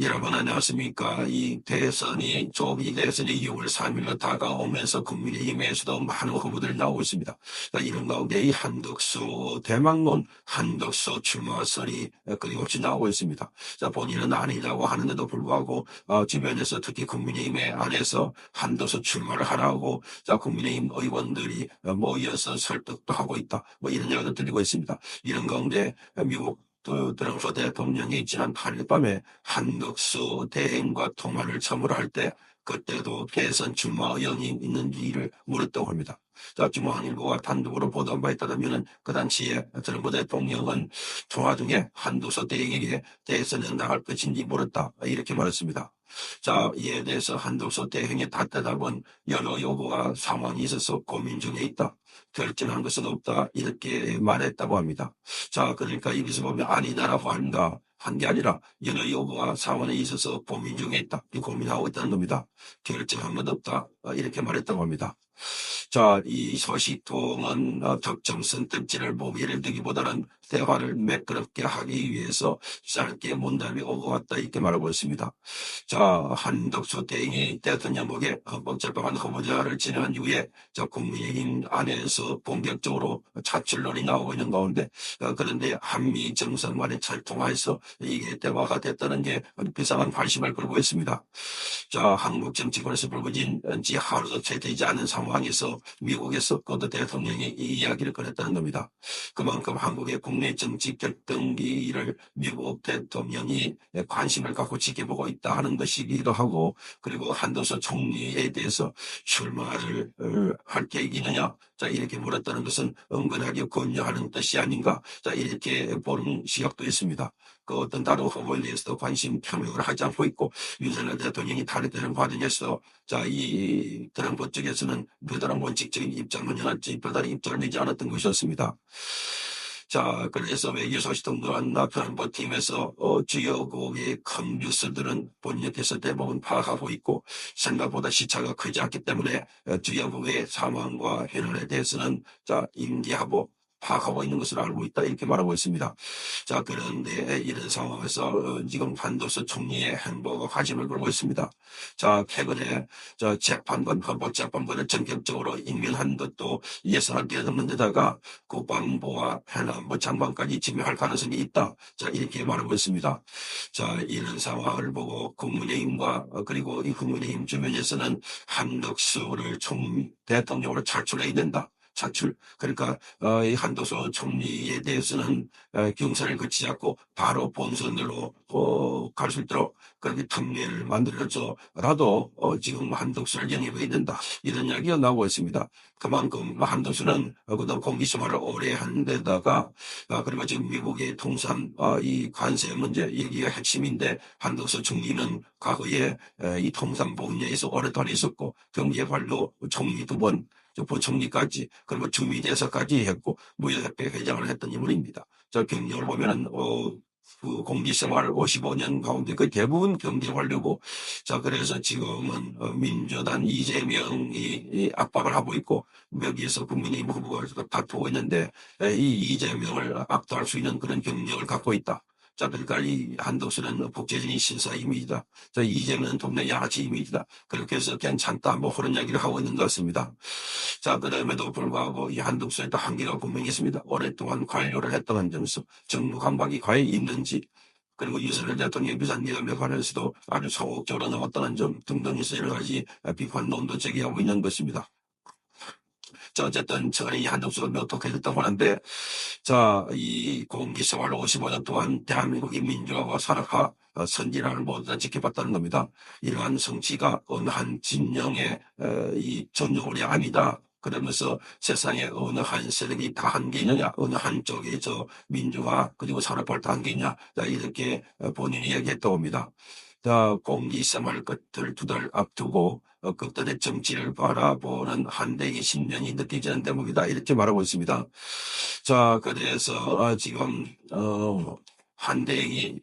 여러분 안녕하십니까. 이 대선이, 조기 대선이 6월 3일로 다가오면서 국민의힘에서도 많은 후보들이 나오고 있습니다. 이런 가운데 이 한덕수, 대망론 한덕수 출마설이 끊임없이 나오고 있습니다. 자, 본인은 아니라고 하는데도 불구하고, 어, 주변에서 특히 국민의힘에 안에서 한덕수 출마를 하라고, 자, 국민의힘 의원들이 모여서 설득도 하고 있다. 뭐 이런 얘기도 들리고 있습니다. 이런 가운데 미국 또 트럼프 대통령이 지난 8일 밤에 한덕수 대행과 통화를 처음으로 할 때 그때도 대선 출마 의원이 있는지를 물었다고 합니다. 자, 중앙일보가 단독으로 보도한 바에 따르면 그 당시에 트럼프 대통령은 통화 중에 한덕수 대행에게 대선에 나갈 것인지 물었다. 이렇게 말했습니다. 자, 이에 대해서 한덕수 대행의 답답은 여러 요구와 상황이 있어서 고민 중에 있다. 결정한 것은 없다. 이렇게 말했다고 합니다. 자, 그러니까 여기서 보면 아니다라고 한다. 한게 아니라 여러 요구와 상황에 있어서 고민 중에 있다. 이 고민하고 있다는 겁니다. 결정한 것 없다. 이렇게 말했다고 합니다. 자, 이 소식통은 어, 특정 선택지를 보기를 두기보다는 대화를 매끄럽게 하기 위해서 짧게 문답이 오고 왔다 이렇게 말하고 있습니다. 자, 한덕수 대행이 대통령에게 헌법재판관 후보자를 진행한 이후에 저 국민의힘 안에서 본격적으로 차출론이 나오고 있는 가운데 어, 그런데 한미 정상 간의 철통화해서 이게 대화가 됐다는 게 비상한 관심을 끌고 있습니다. 자, 한국 정치권에서 불거진 지 하루도 채 되지 않은 상황 에서 미국에서 거드 대통령이 이 이야기를 꺼냈다는 겁니다. 그만큼 한국의 국내 정치 결정기를 미국 대통령이 관심을 갖고 지켜보고 있다 하는 것이기도 하고 그리고 한도서 총리에 대해서 출마를 어, 할 계획이느냐 자 이렇게 물었다는 것은 은근하게 권유하는 뜻이 아닌가 자 이렇게 보는 시각도 있습니다. 그 어떤 다른 후보에 대해서도 관심 표명을 하지 않고 있고 윤석열 대통령이 탈의되는 과정에서 자 이 트럼프 쪽에서는 별다른 원칙적인 입장을 연할지 별다른 입장을 내지 않았던 것이었습니다. 자, 그래서 외교 소식 등등한 트럼프 팀에서 어, 주요국의 큰 뉴스들은 본인께서 대부분 파악하고 있고 생각보다 시차가 크지 않기 때문에 어, 주요국의 상황과 현안에 대해서는 자 임기하고 파악하고 있는 것을 알고 있다 이렇게 말하고 있습니다. 자 그런데 이런 상황에서 어, 지금 한도서 총리의 행보가 관심을 끌고 있습니다. 자 최근에 저 재판관 헌법재판관을 전격적으로 임명한 것도 예상할 게 없는 데다가 국방부와 해남부 장관까지 지명할 가능성이 있다. 자 이렇게 말하고 있습니다. 자 이런 상황을 보고 국민의힘과 어, 그리고 이 국민의힘 주변에서는 한덕수를 총 대통령으로 차출해야 된다. 차출. 그러니까 어, 이 한도서 총리에 대해서는 어, 경선을 거치지 않고 바로 본선으로 어, 갈수 있도록 그렇게 특례를 만들어서라도 어, 지금 한덕수를 영입해야 된다. 이런 이야기가 나오고 있습니다. 그만큼 한덕수는 어, 그동안 공기수마를 오래 한 데다가 어, 그리고 지금 미국의 통상 어, 이 관세 문제 여기가 핵심인데 한덕수 총리는 과거에 에, 이 통상 분야에서 오랫동안 있었고 경제관료 총리 두번 부총리까지 그리고 주미대사까지 했고 무역협회 회장을 했던 인물입니다. 저 경력을 보면은 어, 그 공직생활 55년 가운데 그 대부분 경제관료고 자 그래서 지금은 어, 민주당 이재명이 압박을 하고 있고 여기에서 국민의힘 후보가 다투고 있는데 이 이재명을 압도할 수 있는 그런 경력을 갖고 있다. 자, 그러니까 이 한덕수는 국제적인 신사 이미지다. 저 이재명은 동네 양아치 이미지다. 그렇게 해서 괜찮다. 뭐 그런 이야기를 하고 있는 것 같습니다. 자, 그럼에도 불구하고 이 한덕수에 또 한계가 분명히 있습니다. 오랫동안 관료를 했던 점에서 정부 감각이 과연 있는지 그리고 유석열 대통령의 비상기업에 관해서도 아주 소극적으로 나왔다는 점 등등 해서 여러 가지 비판론도 제기하고 있는 것입니다. 자, 어쨌든 이 한덕수가 어떻게 됐다고 하는데, 자, 이 공기 생활 55년 동안 대한민국의 민주화와 산업화 어, 선진화를 모두 다 지켜봤다는 겁니다. 이러한 성취가 어느 한 진영의 어, 이 전용물이 아니다. 그러면서 세상에 어느 한 세력이 다 한 게 있느냐, 어느 한쪽에 저 민주화 그리고 산업화를 다 한 게 있냐, 자, 이렇게 어, 본인이 얘기했다고 합니다. 자, 공기생활 끝을 두 달 앞두고 어, 극단의 정치를 바라보는 한대의 신년이 느껴지는 대목이다. 이렇게 말하고 있습니다. 자, 그래서 어, 지금 어, 한대의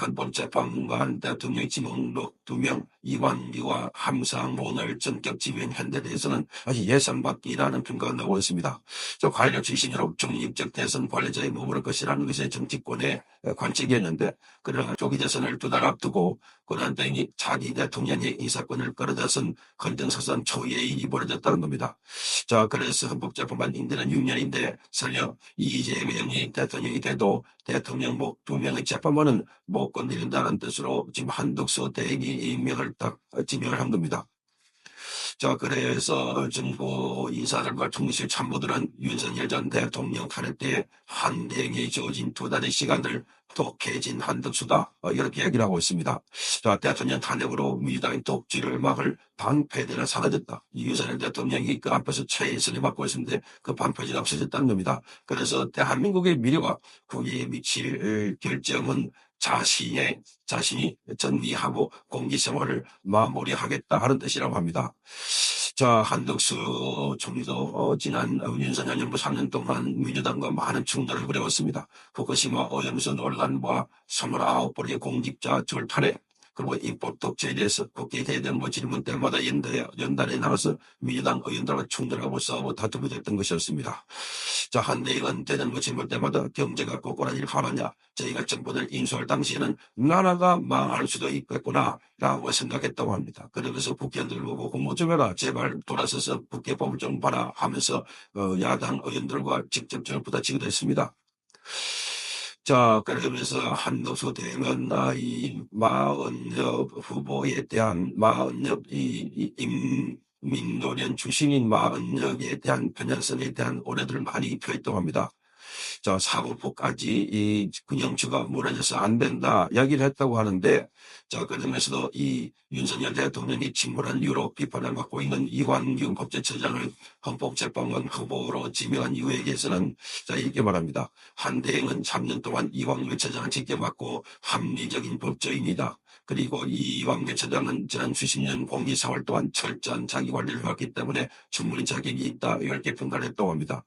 헌법재판관 대통령 지명록 두 명, 이완기와 함상본을 전격 지명 현대 대해서는 아주 예상 밖이라는 평가가 나오고 있습니다. 저 관료 출신으로 중립적 대선 관리자에 머무를 것이라는 것이 정치권의 관측이었는데 그러나 조기 대선을 두 달 앞두고 고난땡이 차기 대통령의 인사권을 끌어다선 헌정사상 초유의 일이 벌어졌다는 겁니다. 자 그래서 헌법재판관 임대는 6년인데 설령 이재명이 대통령이 돼도 대통령 목두 명의 재판관은 못 건드린다는 뜻으로 지금 한덕수 대행이 임명을 딱 지명을 한 겁니다. 자, 그래서 정부 인사들과 통실 참모들은 윤석열 전 대통령 탄핵 때 한대행에 주어진 두 달의 시간을 독해진 한덕수다. 어, 이렇게 얘기를 하고 있습니다. 자, 대통령 탄핵으로 민주당의 독주를 막을 방패대가 사라졌다. 윤석열 대통령이 그 앞에서 최선을 맡고 있었는데 그 방패대가 없어졌다는 겁니다. 그래서 대한민국의 미래와 거기에 미칠 결정은 자신의 자신이 정리하고 공기 생활을 마무리하겠다 하는 뜻이라고 합니다. 자 한덕수 총리도 어, 지난 윤석열 정부 3년 동안 민주당과 많은 충돌을 벌여왔습니다. 후쿠시마 오염수 논란과 29번의 공직자 절탈에 그리고 입법 독재에 대해서 국회 대전 뭐 질문 때마다 연달에, 연달에 나가서 민주당 의원들과 충돌하고 싸우고 다투게 됐던 것이었습니다. 자, 한대의원 대전 뭐 질문 때마다 경제가 꼬꼬라질 하느냐 저희가 정부를 인수할 당시에는 나라가 망할 수도 있겠구나 라고 생각했다고 합니다. 그러면서 국회의원들 보고 공모 좀 해라 제발 돌아서서 국회법을 좀 봐라 하면서 어, 야당 의원들과 직접적으로 부딪히기도 했습니다. 자, 그러면서 한도수 대행은 아, 이 마은엽 후보에 대한 마은엽 이, 이 임 민노련 출신인 마은엽에 대한 편향성에 대한 오해들을 많이 표했다고 합니다. 자, 사법부까지 이 근영추가 무너져서 안 된다 이야기를 했다고 하는데 자, 그러면서도 이 윤석열 대통령이 침몰한 이유로 비판을 받고 있는 이완규 법제처장을 헌법재판관 후보로 지명한 이유에 대해서는 자, 이렇게 말합니다. 한대행은 3년 동안 이완규 처장을 지켜봤고 합리적인 법조인이다. 그리고 이완규 처장은 지난 수십 년 공기생활 동안 철저한 자기관리를 해왔기 때문에 충분히 자격이 있다. 이렇게 평가를 했다고 합니다.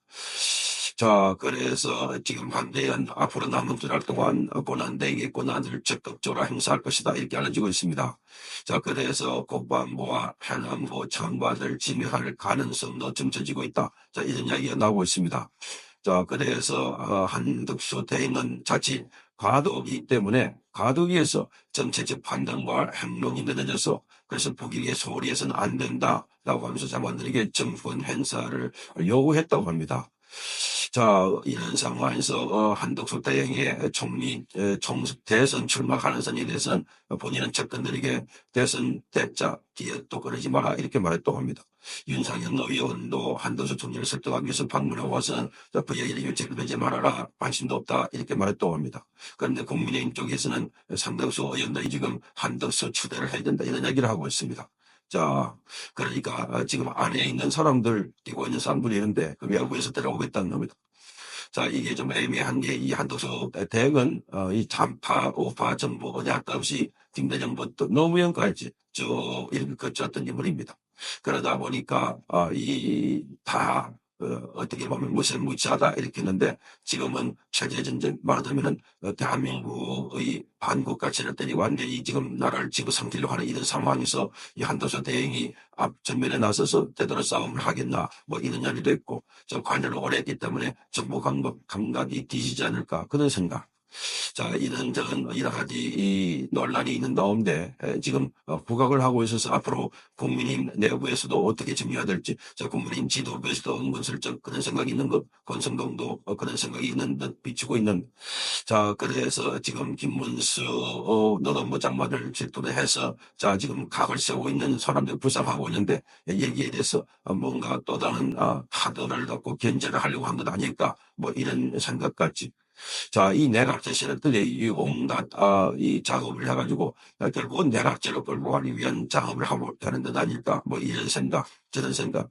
자, 그래서 지금 한대현 앞으로 남은 두 달 동안 고난대행의 권한을 적극적으로 행사할 것이다. 이렇게 알려지고 있습니다. 자, 그래서 국방부와 해남부 장관을 지명할 가능성도 점쳐지고 있다. 자, 이런 이야기가 나오고 있습니다. 자, 그래서 어, 한덕수 대행은 자칫 과도기 때문에 과도기에서 정책적 판단과 행동이 늦어져서 그래서 북익의 소리에서는 안 된다라고 하면서 장관들에게 정권 행사를 요구했다고 합니다. 자, 이런 상황에서 어, 한덕수 대행의 총리 총 대선 출마 가능성에 대해서는 본인은 측근들에게 대선 대자 뒤에 또 그러지 마라 이렇게 말했다고 합니다. 윤상현 의원도 한덕수 총리를 설득하기 위해서 방문하고 와서는 부여일이 유책되지 말아라 관심도 없다 이렇게 말했다고 합니다. 그런데 국민의힘 쪽에서는 상덕수 의원들이 지금 한덕수 추대를 해야 된다 이런 얘기를 하고 있습니다. 자, 그러니까 지금 안에 있는 사람들, 있는 사람들이 있는데 그 외부에서 데려오겠다는 겁니다. 자, 이게 좀 애매한 게 이 한도서 대응은 어, 이 잔파, 오파, 정보, 약간 없이 김대정부터 노무현까지 쭉 이렇게 거쳤던 인물입니다. 그러다 보니까 어, 이다 어, 떻게 보면 무색무취하다 이렇게 했는데 지금은 체제전쟁 말하자면은 어, 대한민국의 반국 가치를 때리 완전히 지금 나라를 집어삼키려고 하는 이런 상황에서 이 한도서 대행이 앞 전면에 나서서 제대로 싸움을 하겠나 뭐 이런 이야기도 있고 저 관여를 오래 했기 때문에 정보 감각, 감각이 뒤지지 않을까 그런 생각 자, 이런저런 여러 가지 이 논란이 있는 가운데 지금 어, 부각을 하고 있어서 앞으로 국민의힘 내부에서도 어떻게 정리해야 될지, 자, 국민의힘 지도부에서도 은근슬쩍 그런 생각이 있는 것, 권성동도 어, 그런 생각이 있는 듯 비추고 있는. 자, 그래서 지금 김문수 어, 노동부 장관을 질투를 해서 자, 지금 각을 세우고 있는 사람들 불쌍하고 있는데 얘기에 대해서 뭔가 또 다른 아, 하드를 갖고 견제를 하려고 한 것 아닐까, 뭐 이런 생각까지 자, 이 내각제시들이 이 온갖, 아, 이 작업을 해가지고, 결국은 내각제로 끌고 가기 위한 작업을 하고 되는 듯 아닐까, 뭐 이런 생각, 저런 생각.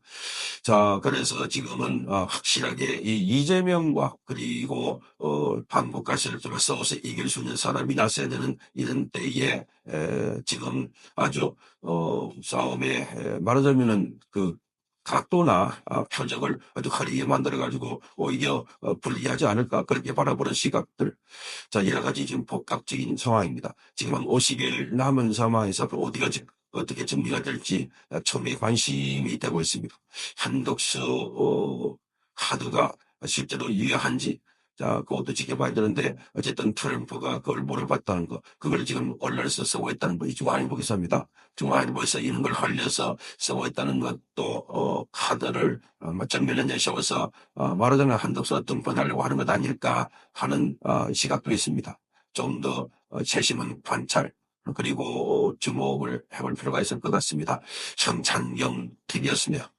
자, 그래서 지금은, 어, 확실하게 이 이재명과 그리고, 어, 반복가시를 좀 싸워서 이길 수 있는 사람이 나서야 되는 이런 때에, 에, 지금 아주, 어, 싸움에, 에, 말하자면은 그, 각도나 어, 표적을 아주 허리게 만들어가지고 오히려 어, 불리하지 않을까 그렇게 바라보는 시각들. 자 여러 가지 지금 복합적인 상황입니다. 지금 한 50일 남은 상황에서 어디가 어떻게 정리가 될지 처음에 관심이 되고 있습니다. 한독수 어, 하드가 실제로 유효한지 자, 그것도 지켜봐야 되는데, 어쨌든 트럼프가 그걸 물어봤다는 거, 그걸 지금 언론에서 쓰고 있다는 거, 이 중앙일보에서 합니다. 중앙일보에서 이런 걸 흘려서 쓰고 있다는 것도, 어, 카드를, 어, 뭐 정면에 내세워서, 어, 말하자면 한덕수가 등판하려고 하는 것 아닐까 하는, 어, 시각도 있습니다. 좀 더, 어, 세심한 관찰, 그리고 주목을 해볼 필요가 있을 것 같습니다. 정찬영 TV였습니다.